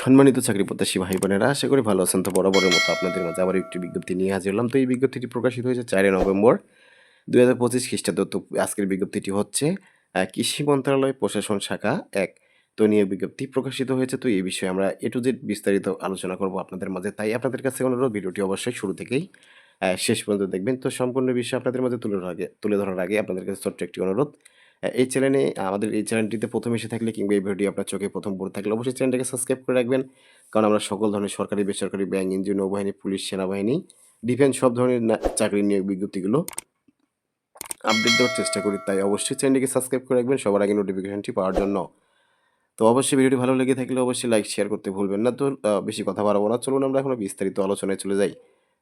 সম্মানিত চাকরি প্রত্যাশী ভাই বোনেরা, আশা করি ভালো আছেন। তো বরাবরের মতো আপনাদের মাঝে আবার একটি বিজ্ঞপ্তি নিয়ে হাজির হলাম। তো এই বিজ্ঞপ্তিটি প্রকাশিত হয়েছে চারই নভেম্বর দুই হাজার পঁচিশ খ্রিস্টাব্দ। তো আজকের বিজ্ঞপ্তিটি হচ্ছে কৃষি মন্ত্রণালয় প্রশাসন শাখা এক। তো নিয়োগ বিজ্ঞপ্তি প্রকাশিত হয়েছে। তো এই বিষয়ে আমরা এ টু জেড বিস্তারিত আলোচনা করব আপনাদের মাঝে। তাই আপনাদের কাছে অনুরোধ, ভিডিওটি অবশ্যই শুরু থেকেই শেষ পর্যন্ত দেখবেন। তো সম্পূর্ণ বিষয় আপনাদের মাঝে তুলে ধরার আগে তুলে ধরার আগে আপনাদের কাছে ছোট্ট একটি অনুরোধ এই চ্যানেলে আমাদের এই চ্যানেলটিতে প্রথম এসে থাকলে কিংবা এই ভিডিও আপনার চোখে প্রথম পড়ে থাকলে অবশ্যই চ্যানেলটাকে সাবস্ক্রাইব করে রাখবেন। কারণ আমরা সকল ধরনের সরকারি, বেসরকারি, ব্যাংক, এনজিও, নৌবাহিনী, পুলিশ, সেনাবাহিনী ডিফেন্স সব ধরনের চাকরি নিয়োগ বিজ্ঞপ্তিগুলো আপডেট দেওয়ার চেষ্টা করি। তাই অবশ্যই চ্যানেলটিকে সাবস্ক্রাইব করে রাখবেন, সবার আগে নোটিফিকেশনটি পাওয়ার জন্য। তো অবশ্যই ভিডিওটি ভালো লেগে থাকলে অবশ্যই লাইক শেয়ার করতে ভুলবেন না। তো বেশি কথা বাড়াবো না। চলুন আমরা এখন বিস্তারিত আলোচনায় চলে যাই।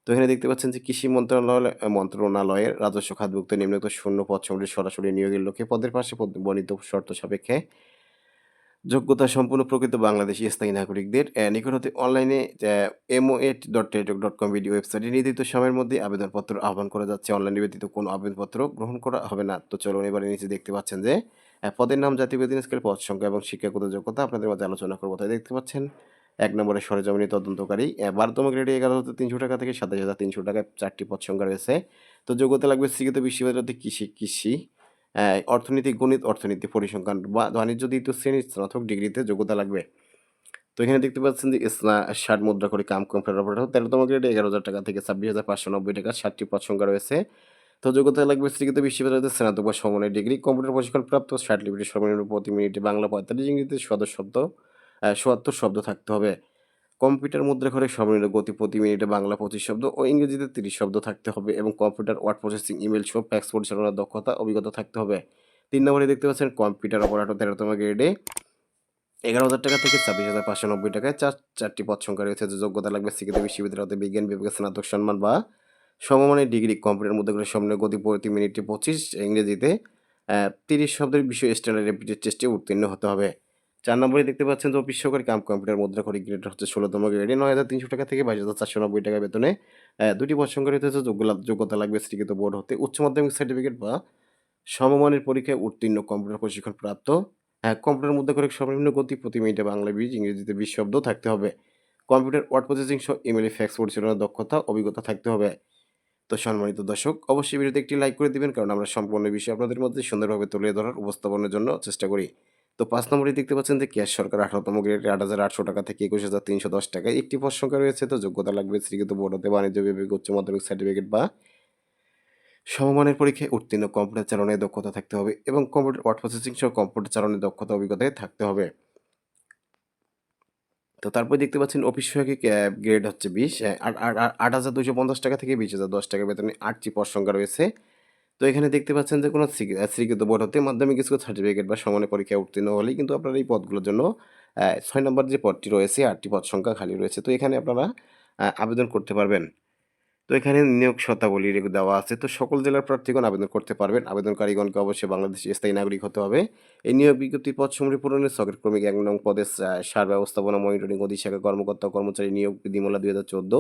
তো এখানে দেখতে পাচ্ছেন যে কৃষি মন্ত্রণালয় মন্ত্রণালয়ের রাজস্ব খাতভুক্ত নিম্নলিখিত শূন্য পদ সমূহের সরাসরি নিয়োগের লক্ষ্যে পদের পাশে বর্ণিত শর্ত সাপেক্ষে যোগ্যতা সম্পূর্ণ প্রকৃত বাংলাদেশি স্থায়ী নাগরিকদের নিকট হতে অনলাইনে eight dot Teletalk dot com video ওয়েবসাইটে নির্ধারিত সময়ের মধ্যে আবেদনপত্র আহ্বান করা যাচ্ছে। অনলাইনে ব্যতীত কোনো আবেদনপত্র গ্রহণ করা হবে না। তো চলুন এবারে নিচে দেখতে পাচ্ছেন যে পদের নাম, জাতীয় বেতন স্কেল পদ সংখ্যা এবং শিক্ষাগত যোগ্যতা আপনাদের মাঝে আলোচনা করব। তাই দেখতে পাচ্ছেন এক নম্বরে সরেজমিনী তদন্তকারী। আহ, বারোতম গ্রেডে এগারো হাজার তিনশো টাকা থেকে সাতাশ হাজার তিনশো টাকায় চারটি পদ সংখ্যা রয়েছে তো যোগ্যতা লাগবে স্বীকৃত বিশ্ববিদ্যালয়তে কৃষি কৃষি অর্থনীতি গণিত অর্থনীতি পরিসংখ্যান বা বাণিজ্য দ্বিতীয় শ্রেণির স্নাতক ডিগ্রিতে যোগ্যতা লাগবে। তো এখানে দেখতে পাচ্ছেন যে ইসলা ষাট মুদ্রা করে কাম কম্পিউটার অপারেটর তেরোতম গ্রেডে এগারো হাজার টাকা থেকে ছাব্বিশ হাজার পাঁচশো নব্বই টাকা ষাটটি পদ সংখ্যা রয়েছে। তো যোগ্যতা লাগবে স্বীকৃত বিশ্ববিদ্যালয়তে স্নাতক বা সমন্বয় ডিগ্রি। কম্পিউটার প্রশিক্ষণ প্রাপ্ত ষাট লিমিটের সর্বনিম্ন প্রতি মিনিটে বাংলা পঁয়তাল্লিশ ইংরেজিতে সদর শব্দ সোয়াত্তর শব্দ থাকতে হবে। কম্পিউটার মুদ্রা করে সর্বনিম্ন গতি প্রতি মিনিটে বাংলা পঁচিশ শব্দ ও ইংরেজিতে তিরিশ শব্দ থাকতে হবে এবং কম্পিউটার ওয়ার্ড প্রসেসিং, ইমেল সহ ফ্যাক্স পরিচালনার দক্ষতা, অভিজ্ঞতা থাকতে হবে। তিন নম্বরে দেখতে পাচ্ছেন কম্পিউটার অপারেটর তেরোতম গ্রেডে এগারো হাজার টাকা থেকে ছাব্বিশ হাজার পাঁচশো নব্বই টাকায় চার, চারটি পদ সংখ্যা রয়েছে। যে যোগ্যতা লাগবে স্বীকৃত বিশ্ববিদ্যালয়তে বিজ্ঞান বিভাগে স্নাতক সম্মান বা সমমানের ডিগ্রি। কম্পিউটার করে সামনে গতি প্রতি মিনিটে পঁচিশ, ইংরেজিতে তিরিশ শব্দের বিষয় স্ট্যান্ডার্ড রেপিটেড টেস্টে উত্তীর্ণ হতে হবে। চার নম্বরে দেখতে পাচ্ছেন যে অফিস সহকারী কাম কম্পিউটার মুদ্রা করি গ্রেড হচ্ছে ষোলোতম গ্রেডে নয় হাজার তিনশো টাকা থেকে বাইশ হাজার চারশো নব্বই টাকা বেতনে। দুটি পদ রয়েছে যোগ্য- যোগ্যতা লাগবে স্বীকৃত বোর্ড হতে। উচ্চ মাধ্যমিক সার্টিফিকেট বা সমমানের পরীক্ষায় উত্তীর্ণ কম্পিউটার প্রশিক্ষণ প্রাপ্ত। হ্যাঁ কম্পিউটার মধ্যে করে সর্বনিম্ন গতি প্রতি মিনিটে বাংলা বীজ, ইংরেজিতে বিশ শব্দ থাকতে হবে। কম্পিউটার ওয়ার্ড প্রসেসিং সহ ইমেলে ফ্যাক্স পরিচালনার দক্ষতা, অভিজ্ঞতা থাকতে হবে। তো সম্মানিত দর্শক, অবশ্যই ভিডিওতে একটি লাইক করে দিবেন, কারণ আমরা সম্পূর্ণ বিষয় আপনাদের মধ্যে সুন্দরভাবে তুলে ধরার, উপস্থাপনের জন্য চেষ্টা করি। তো পাঁচ নম্বরে দেখতে পাচ্ছেন যে ক্যাশ সরকার আঠারোতম গ্রেডে আট হাজার আটশো টাকা থেকে একুশ হাজার তিনশো দশ টাকায় একটি পদ সংখ্যা রয়েছে। তো যোগ্যতা লাগবে স্বীকৃত বোর্ড হতে বাণিজ্য বিভাগে উচ্চ মাধ্যমিক সার্টিফিকেট বা সমমানের পরীক্ষায় উত্তীর্ণ। কম্পিউটার চালনায় দক্ষতা থাকতে হবে এবং কম্পিউটার ওয়ার্ড প্রসেসিং সহ কম্পিউটার চালনায় দক্ষতা অভিজ্ঞতায় থাকতে হবে। তো তারপর দেখতে পাচ্ছেন অফিস সহায়ক গ্রেড হচ্ছে বিশ। আট হাজার দুশো পঞ্চাশ টাকা থেকে বিশ হাজার দশ টাকা বেতনে আটটি পদ সংখ্যা রয়েছে। তো এখানে দেখতে পাচ্ছেন যে কোনো স্বীকৃত বোর্ড হতে মাধ্যমিক স্কুল সার্টিফিকেট বা সমানের পরীক্ষায় উত্তীর্ণ হলেই কিন্তু আপনারা এই পদগুলোর জন্য ছয় নম্বর যে পদটি রয়েছে, আটটি পদ সংখ্যা খালি রয়েছে। তো এখানে আপনারা আবেদন করতে পারবেন। তো এখানে নিয়োগ শর্তাবলী দেওয়া আছে। তো সকল জেলার প্রার্থীগণ আবেদন করতে পারবেন। আবেদনকারীগণকে অবশ্যই বাংলাদেশি স্থায়ী নাগরিক হতে হবে। এই নিয়োগ বিজ্ঞপ্তির পদ সমূহ পূরণের সকেট ক্রমিক এক নং পদে সার ব্যবস্থাপনা, মনিটরিং অধিশাখা, কর্মকর্তা, কর্মচারী নিয়োগ বিধিমালা দুই হাজার চোদ্দ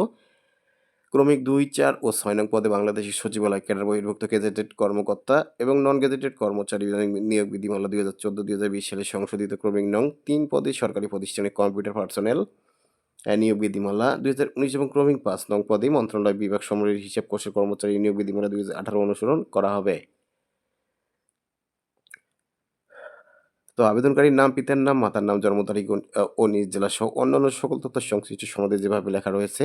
ক্রমিক দুই, চার ও ছয় নং পদে বাংলাদেশের সচিবালয় ক্যাডার বহির্ভুক্ত গেজেটেড কর্মকর্তা এবং নন গেজেটেড কর্মচারী নিয়োগ বিধিমালা দুই হাজার চোদ্দ, দুই হাজার বিশ সালে সংশোধিত ক্রমিক নং তিন পদে সরকারি প্রতিষ্ঠানে কম্পিউটার পার্সোনেল নিয়োগ বিধিমালা দুই হাজার উনিশ এবং ক্রমিক পাঁচ নং পদে মন্ত্রণালয় বিভাগ সমূহের হিসাব কোষের কর্মচারী নিয়োগ বিধিমালা দুই হাজার আঠারো অনুসরণ করা হবে। তো আবেদনকারীর নাম, পিতার নাম, মাতার নাম, জন্ম তারিখ, ও- নিজ জেলা সহ অন্যান্য সকল তথ্য সংশ্লিষ্ট সনদে যেভাবে লেখা রয়েছে,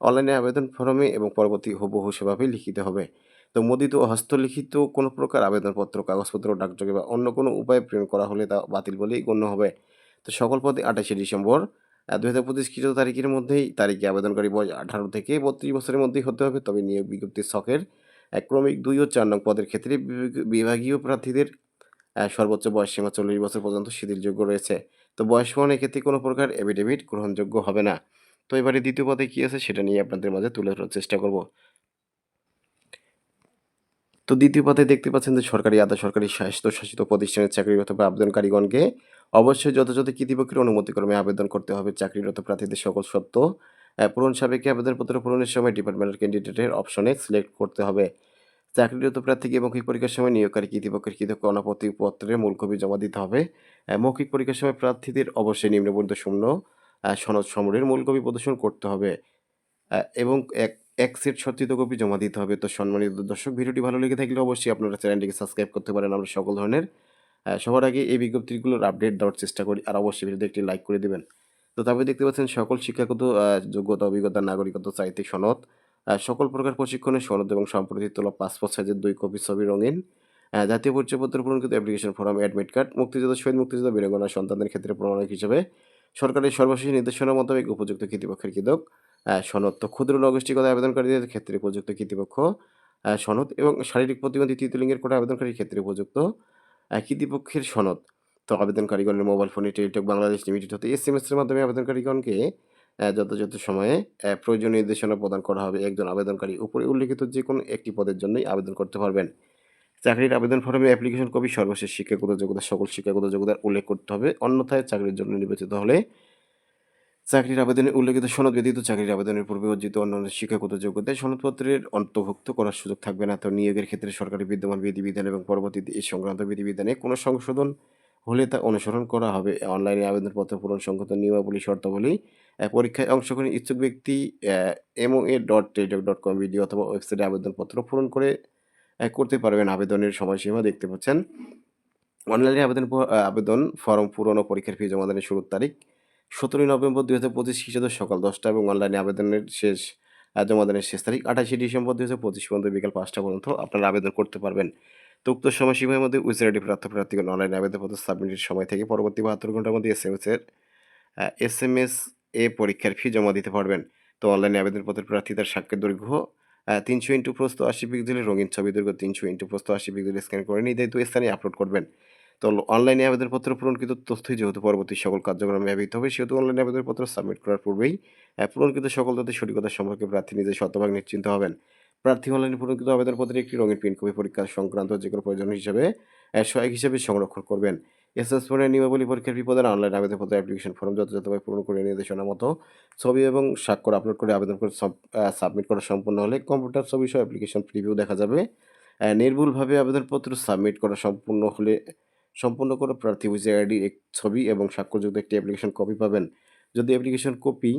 অনলাইনে আবেদন ফর্মে এবং পরবর্তী হুবহু সেভাবে লিখিত হবে। তো মোদিত হস্তলিখিত কোনো প্রকার আবেদনপত্র, কাগজপত্র, ডাকযোগে বা অন্য কোনো উপায়ে প্রেরণ করা হলে তা বাতিল বলেই গণ্য হবে। তো সকল পদে আঠাশে ডিসেম্বর দুই হাজার পঁচিশ খ্রিস্ট তারিখের মধ্যেই তারিখে আবেদনকারী বয়স আঠারো থেকে বত্রিশ বছরের মধ্যেই হতে হবে, তবে নিয়োগ বিজ্ঞপ্তির শখের ক্রমিক দুই ও চার নং পদের ক্ষেত্রে বিভাগীয় প্রার্থীদের সর্বোচ্চ বয়স সীমা চল্লিশ বছর পর্যন্ত শিথিলযোগ্য রয়েছে। তো বয়স প্রমাণের ক্ষেত্রে কোনো প্রকার এফিডেভিট গ্রহণযোগ্য হবে না। তো এবারে দ্বিতীয় পদে কী আছে সেটা নিয়ে আপনাদের মাঝে তুলে ধরার চেষ্টা করব। তো দ্বিতীয় পদে দেখতে পাচ্ছেন যে সরকারি আধা সরকারি স্বায়ত্তশাসিত প্রতিষ্ঠানের চাকরিরত বা আবেদনকারীগণকে অবশ্যই যথাযথ কর্তৃপক্ষের অনুমতিক্রমে আবেদন করতে হবে। চাকরিরত প্রার্থীদের সকল সত্য পূরণ সাপেক্ষে আবেদনপত্র পূরণের সময় ডিপার্টমেন্টাল ক্যান্ডিডেটের অপশনে সিলেক্ট করতে হবে। চাকরিরত প্রার্থীকে মৌখিক পরীক্ষার সময় নিয়োগকারী কর্তৃপক্ষের কৃত অনাপত্তি পত্রের মূল কপি জমা দিতে হবে। মৌখিক পরীক্ষার সময় প্রার্থীদের অবশ্যই নিম্নবর্ণিত শূন্য সনদ সমূহের মূল কপি প্রদর্শন করতে হবে। এবং এক এক সেট সত্রিত কপি জমা দিতে হবে। তো সম্মানিত দর্শক, ভিডিওটি ভালো লেগে থাকলে অবশ্যই আপনারা চ্যানেলটিকে সাবস্ক্রাইব করতে পারেন। আমরা সকল ধরনের সবার আগে এই বিজ্ঞপ্তিগুলোর আপডেট দেওয়ার চেষ্টা করি। আর অবশ্যই ভিডিওতে একটি লাইক করে দেবেন। তো তারপরে দেখতে পাচ্ছেন, সকল শিক্ষাগত যোগ্যতা, অভিজ্ঞতা, নাগরিকত্ব সাহিত্যিক সনদ সকল প্রকার প্রশিক্ষণের সনদ এবং সম্প্রতি তোলা পাসপোর্ট সাইজের দুই কপি ছবি রঙিন। জাতীয় পরিচয়পত্র পূরণকৃত অ্যাপ্লিকেশন ফর্ম অ্যাডমিট কার্ড মুক্তিযোদ্ধা শহীদ মুক্তিযোদ্ধা বীরাঙ্গনা সন্তানদের ক্ষেত্রে প্রমাণক হিসেবে সরকারের সর্বশেষ নির্দেশনা মোতাবেক উপযুক্ত কর্তৃপক্ষের কৃতক সনদ তো ক্ষুদ্র নগোষ্ঠীগত আবেদনকারীদের ক্ষেত্রে উপযুক্ত কর্তৃপক্ষ আহ, সনদ এবং শারীরিক প্রতিবন্ধী তৃতীয় লিঙ্গের কোটা আবেদনকারীর ক্ষেত্রে উপযুক্ত। আহ, কর্তৃপক্ষের সনদ তো আবেদনকারীগণের মোবাইল ফোনে টেলিটক বাংলাদেশ লিমিটেড হতে এস এম এস এর মাধ্যমে আবেদনকারীগণকে যথাযথ সময়ে প্রয়োজনীয় নির্দেশনা প্রদান করা হবে একজন আবেদনকারী। উপরে উল্লিখিত যে কোনো একটি পদের জন্যই আবেদন করতে পারবেন। চাকরির আবেদন ফর্মে অ্যাপ্লিকেশন কপি, সর্বশেষ শিক্ষাগত যোগ্যতা সকল শিক্ষাগত যোগ্যতার উল্লেখ করতে হবে। অন্যথায় চাকরির জন্য নির্বাচিত হলে চাকরির আবেদনে উল্লেখিত সনদ ব্যতীত চাকরির আবেদনের পূর্বে অর্জিত অন্যান্য শিক্ষাগত যোগ্যতায় সনদপত্রের অন্তর্ভুক্ত করার সুযোগ থাকবে না। তো নিয়োগের ক্ষেত্রে সরকারি বিদ্যমান বিধিবিধান এবং পরবর্তীতে এই সংক্রান্ত বিধিবিধানে কোনো সংশোধন হলে তা অনুসরণ করা হবে। অনলাইনে আবেদনপত্র পূরণ সংক্রান্ত নিয়মাবলী, শর্তাবলী পরীক্ষায় অংশগ্রহণ ইচ্ছুক ব্যক্তি MO A dot Teletalk dot com video অথবা ওয়েবসাইটে আবেদনপত্র পূরণ করে করতে পারবেন। আবেদনের সময়সীমা দেখতে পাচ্ছেন। অনলাইনে আবেদন আবেদন ফর্ম পূরণ ও পরীক্ষার ফি জমা দানের শুরুর তারিখ সতেরোই নভেম্বর দুই হাজার পঁচিশ খ্রিস্টাব্দ সকাল দশটা এবং অনলাইনে আবেদনের শেষ জমা দানের শেষ তারিখ আঠাশে ডিসেম্বর দুই হাজার পঁচিশ পর্যন্ত বিকাল পাঁচটা পর্যন্ত আপনারা আবেদন করতে পারবেন। তো উক্ত সময়সীমার মধ্যে উইজারেডি প্রার্থী প্রার্থীগণ অনলাইনে আবেদনপত্র সাবমিটের সময় থেকে পরবর্তী বাহাত্তর ঘণ্টার মধ্যে এস এম এস এর এস এম এস এ পরীক্ষার ফি জমা দিতে পারবেন। তো অনলাইনে আবেদনপত্রের প্রার্থী তার সাক্ষের দৈর্ঘ্য তিনশো ইন্টু প্রস্ত আশি পিক্সেলের রঙিন ছবি দৈর্ঘ্য তিনশো ইন্টু প্রস্ত আশি পিক্সেল স্ক্যান করে নির্ধারিত স্থানে আপলোড করবেন। তো অনলাইনে আবেদনপত্র পূরণকৃত তথ্যই যেহেতু পরবর্তী সকল কার্যক্রমে ব্যবহৃত হবে, সেহেতু অনলাইনে আবেদনপত্র সাবমিট করার পূর্বেই পূরণকৃত সকল তথ্যের সঠিকতা সম্পর্কে প্রার্থী নিজে শতভাগ নিশ্চিন্ত হবেন। প্রার্থী অনলাইনে পূরণকৃত আবেদনপত্রে একটি রঙিন প্রিন্ট কপি পরীক্ষা সংক্রান্ত যে কোনো প্রয়োজন হিসেবে সহায়ক হিসেবে সংরক্ষণ করবেন। এসএস ফোনের নিয়মাবলী পরীক্ষার বিপদের অনলাইন আবেদনপত্র অ্যাপ্লিকেশন ফর্ম যথাযথভাবে পূরণ করে নির্দেশনা মতো ছবি এবং স্বাক্ষর আপলোড করে আবেদন করে সাবমিট করা সম্পূর্ণ হলে কম্পিউটার ছবি সহ অ্যাপ্লিকেশন প্রিভিউ দেখা যাবে। নির্ভুলভাবে আবেদনপত্র সাবমিট করা সম্পূর্ণ হলে সম্পূর্ণ করে প্রার্থী উইজার আইডি এক, ছবি এবং স্বাক্ষরযুক্ত একটি অ্যাপ্লিকেশন কপি পাবেন। যদি অ্যাপ্লিকেশন কপি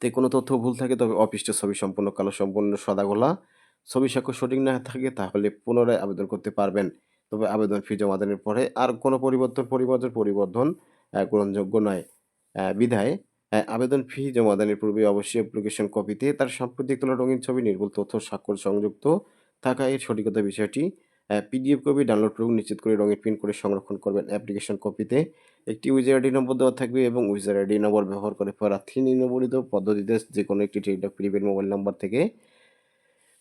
তে কোনো তথ্য ভুল থাকে, তবে অপৃষ্ট ছবি সম্পূর্ণ কালো, সম্পূর্ণ সাদা গোলা, ছবি স্বাক্ষর সঠিক না থাকে, তাহলে পুনরায় আবেদন করতে পারবেন। তবে আবেদন ফি জমা দানের পরে আর কোনো পরিবর্তন পরিবর্তন পরিবর্তন গ্রহণযোগ্য নয়। বিধায় আবেদন ফি জমা দানের পূর্বে অবশ্যই অ্যাপ্লিকেশন কপিতে তার সাম্প্রতিক তোলা রঙিন ছবি, নির্ভুল তথ্য, স্বাক্ষর সংযুক্ত থাকা এর সঠিকতা বিষয়টি পিডিএফ কপি ডাউনলোড করুন, নিশ্চিত করে রঙিন প্রিন্ট করে সংরক্ষণ করবেন। অ্যাপ্লিকেশন কপিতে একটি ইউজার আইডি নম্বর দেওয়া থাকবে এবং ইউজার আইডি নম্বর ব্যবহার করে প্রার্থী নিম্নবর্ণিত পদ্ধতিতে যে কোনো একটি টেলিটক প্রিপেড মোবাইল নম্বর থেকে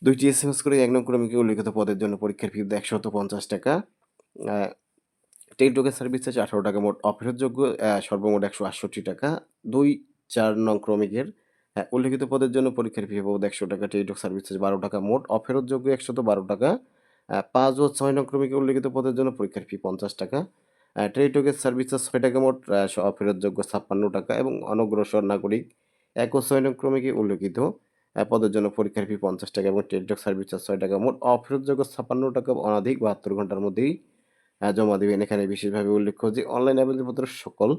দুইটি এস এম এস করে এক নং ক্রমিকে উল্লিখিত পদের জন্য পরীক্ষার ফি একশত পঞ্চাশ টাকা। টেলিটকের সার্ভিস চার্জ আঠারো টাকা, মোট অফেরতযোগ্য সর্বমোট একশো আটষট্টি টাকা। দুই, চার নং ক্রমিকের উল্লিখিত পদের জন্য পরীক্ষার ফি বাবদ একশো টাকা, টেলিটক সার্ভিস চার্জ বারো টাকা, মোট অফেরতযোগ্য একশত বারো টাকা। পাঁচ ও ছয় নং ক্রমিকে উল্লিখিত পদের জন্য পরীক্ষার ফি পঞ্চাশ টাকা। টেলিটকের সার্ভিস চার্জ ছয় টাকা, মোট অফেরতযোগ্য ছাপ্পান্ন টাকা এবং অনগ্রসর নাগরিক এক ও ছয় নং ক্রমিকে উল্লিখিত। পদের জন্য পরীক্ষার ফি পঞ্চাশ টাকা এবং টেলিটক সার্ভিস চার্জ ছয় টাকা। মোট অফেরতযোগ্য ছাপ্পান্ন টাকা অনাধিক বাহাত্তর ঘণ্টার মধ্যেই জমা দেবেন। এখানে বিশেষভাবে উল্লেখ্য যে অনলাইন আবেদনপত্র সকল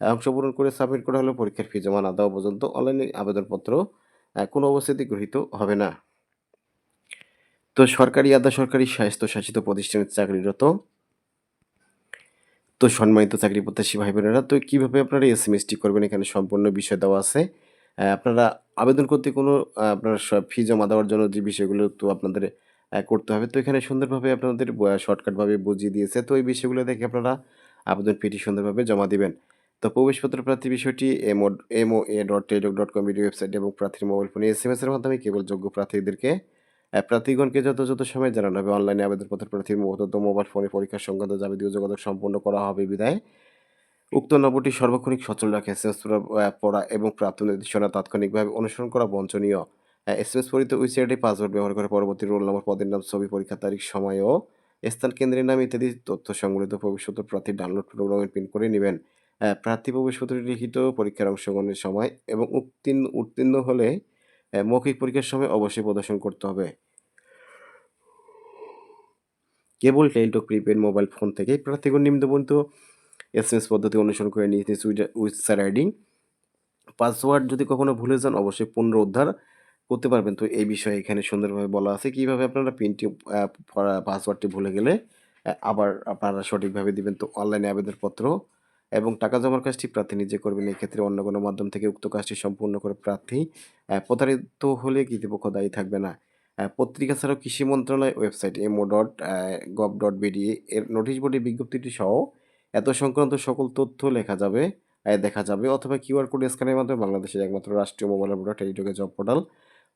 আহ, অংশ পূরণ করে সাবমিট করা হলে পরীক্ষার ফি জমা না দেওয়া পর্যন্ত অনলাইনে আবেদনপত্র কোনো অবস্থাতেই গৃহীত হবে না। তো সরকারি আধা সরকারি স্বায়ত্তশাসিত প্রতিষ্ঠানে চাকরিরত তো সম্মানিত চাকরি প্রত্যাশী ভাই বোনেরা তো কীভাবে আপনারা এস এম এসটি করবেন? এখানে সম্পূর্ণ বিষয় দেওয়া আছে। আপনারা আবেদন করতে কোনো আপনার ফি জমা দেওয়ার জন্য যে বিষয়গুলো তো আপনাদের করতে হবে। তো এখানে সুন্দরভাবে আপনাদের শর্টকাটভাবে বুঝিয়ে দিয়েছে। তো এই বিষয়গুলো দেখে আপনারা আবেদন ফিটি সুন্দরভাবে জমা দিবেন। তো প্রবেশপত্র প্রার্থী বিষয়টি MO MO A dot Teletalk dot com website এবং প্রার্থীর মোবাইল ফোনে এস এম এস এর মাধ্যমে কেবল যোগ্য প্রার্থীদেরকে প্রার্থীগণকে যথাযথ সময় জানানো হবে। অনলাইনে আবেদনপত্র প্রার্থীর মতো মোবাইল ফোনে পরীক্ষা সংক্রান্ত যাবতীয় যোগাযোগ সম্পন্ন করা হবে বিদায়। উক্ত নম্বরটি সর্বক্ষণিক সচল রাখে। এস এস পড়া এবং প্রাপ্ত নির্দেশনা তাৎক্ষণিকভাবে অনুসরণ করা বঞ্চনীয়। এস এম এস পরিত ওয়েবসাইটে পাসওয়ার্ড ব্যবহার করে পরবর্তী রোল নম্বর, পদের নাম, ছবি পরীক্ষা তারিখ, সময় ও স্থান, কেন্দ্রের নাম ইত্যাদি তথ্য সংবলিত প্রবেশপত্র প্রার্থী ডাউনলোড প্রোগ্রামে প্রিন্ট করে নেবেন। প্রার্থী প্রবেশপত্রটি লিখিত পরীক্ষার অংশগ্রহণের সময় এবং উত্তীর্ণ উত্তীর্ণ হলে মৌখিক পরীক্ষার সময় অবশ্যই প্রদর্শন করতে হবে। কেবল টেলিটক প্রিপেড মোবাইল ফোন থেকে প্রার্থীগণ নিম্নবর্ণিত এস এস পদ্ধতি অনুসরণ করে নিজ নিজ উইজার আইডি। পাসওয়ার্ড যদি কখনো ভুলে যান, অবশ্যই পুনরুদ্ধার করতে পারবেন। তো এই বিষয়ে এখানে সুন্দরভাবে বলা আছে। কীভাবে আপনারা পিনটি পাসওয়ার্ডটি ভুলে গেলে আবার আপনারা সঠিকভাবে দিবেন? তো অনলাইনে আবেদনপত্র এবং টাকা জমার কাজটি প্রার্থী নিজে করবেন। এই ক্ষেত্রে অন্য কোনো মাধ্যম থেকে উক্ত কাজটি সম্পূর্ণ করে প্রার্থী প্রতারিত হলে কর্তৃপক্ষ দায়ী থাকবে না। পত্রিকা ছাড়াও কৃষি মন্ত্রণালয় website, MO dot gov dot BD, এর নোটিশ বোর্ডে বিজ্ঞপ্তিটি সহ এত সংক্রান্ত সকল তথ্য লেখা যাবে দেখা যাবে। অথবা কিউআর কোড স্ক্যানের মাধ্যমে বাংলাদেশের একমাত্র রাষ্ট্রীয় mobile operator টেলিটকে job portal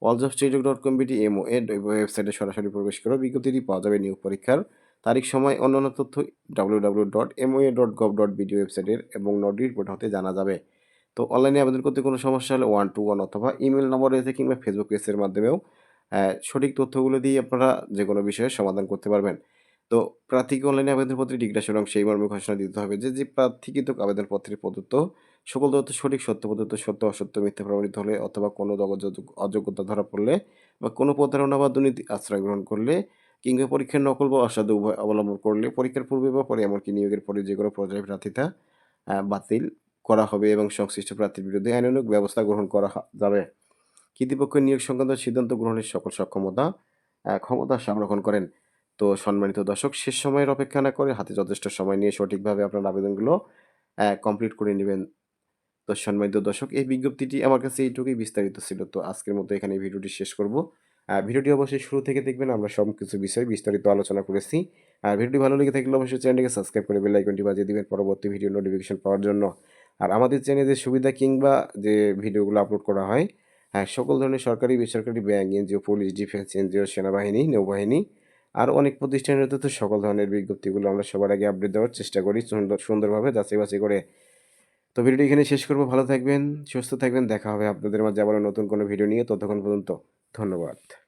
alljobs Teletalk dot com BD MO এর ওয়েবসাইটে সরাসরি প্রবেশ করে বিজ্ঞপ্তিটি পাওয়া যাবে নিয়োগ পরীক্ষার তারিখ, সময়, অন্যান্য তথ্য W W dot MOA dot gov dot BD ওয়েবসাইটের এবং নোটিশ বোর্ড হতে জানা যাবে। তো অনলাইনে আবেদন করতে কোনো সমস্যা হলে ওয়ান টু ওয়ান অথবা ইমেল নম্বর রয়েছে কিংবা ফেসবুক পেজের মাধ্যমেও সঠিক তথ্যগুলো দিয়ে আপনারা যে কোনো বিষয়ে সমাধান করতে পারবেন। তো প্রার্থীকে অনলাইনে আবেদনপত্রে জিজ্ঞাসা এবং সেই মর্মে ঘোষণা দিতে হবে যে যে প্রার্থীকৃত আবেদনপত্রে প্রদত্ত সকল তথ্য সঠিক, সত্য প্রদত্ত, সত্য, অসত্য, মিথ্যা প্রমাণিত হলে অথবা কোনো অযোগ্য- অযোগ্যতা ধরা পড়লে বা কোনো প্রতারণা বা দুর্নীতি আশ্রয় গ্রহণ করলে, কিংবা পরীক্ষার নকল বা অসাধু উভয় অবলম্বন করলে পরীক্ষার পূর্বে বা পরে, এমনকি নিয়োগের পরে যে কোনো পর্যায়ে প্রার্থিতা বাতিল করা হবে এবং সংশ্লিষ্ট প্রার্থীর বিরুদ্ধে আইনানুগ ব্যবস্থা গ্রহণ করা যাবে। কর্তৃপক্ষের নিয়োগ সংক্রান্ত সিদ্ধান্ত গ্রহণের সকল সক্ষমতা ক্ষমতা সংরক্ষণ করেন। তো সম্মানিত দর্শক, শেষ সময়ের অপেক্ষা না করে হাতে যথেষ্ট সময় নিয়ে সঠিকভাবে আপনার আবেদনগুলো কমপ্লিট করে নেবেন। তো সম্মানিত দর্শক, এই বিজ্ঞপ্তিটি আমার কাছে এইটুকুই বিস্তারিত ছিল। তো আজকের মতো এখানে ভিডিওটি শেষ করব। ভিডিওটি অবশ্যই শুরু থেকে দেখবেন, আমরা সব কিছু বিষয়ে বিস্তারিত আলোচনা করেছি। আর ভিডিওটি ভালো লেগে থাকলে অবশ্যই চ্যানেলটিকে সাবস্ক্রাইব করে বেল আইকনটি বাজিয়ে দিবেন পরবর্তী ভিডিও নোটিফিকেশন পাওয়ার জন্য। আর আমাদের চ্যানেলে যে সুবিধা কিংবা যে ভিডিওগুলো আপলোড করা হয় হ্যাঁ সকল ধরনের সরকারি, বেসরকারি bank, NGO, police defence NGO, সেনাবাহিনী, নৌবাহিনী আর অনেক প্রতিষ্ঠানের তো সকল ধরনের বিজ্ঞপ্তিগুলো আমরা সবার আগে আপডেট দেওয়ার চেষ্টা করি, সুন্দর, সুন্দরভাবে যাচাই বাছাই করে। তো ভিডিওটি এখানে শেষ করব, ভালো থাকবেন, সুস্থ থাকবেন, দেখা হবে আপনাদের মাঝে আবার নতুন কোনো ভিডিও নিয়ে, ততক্ষণ পর্যন্ত ধন্যবাদ।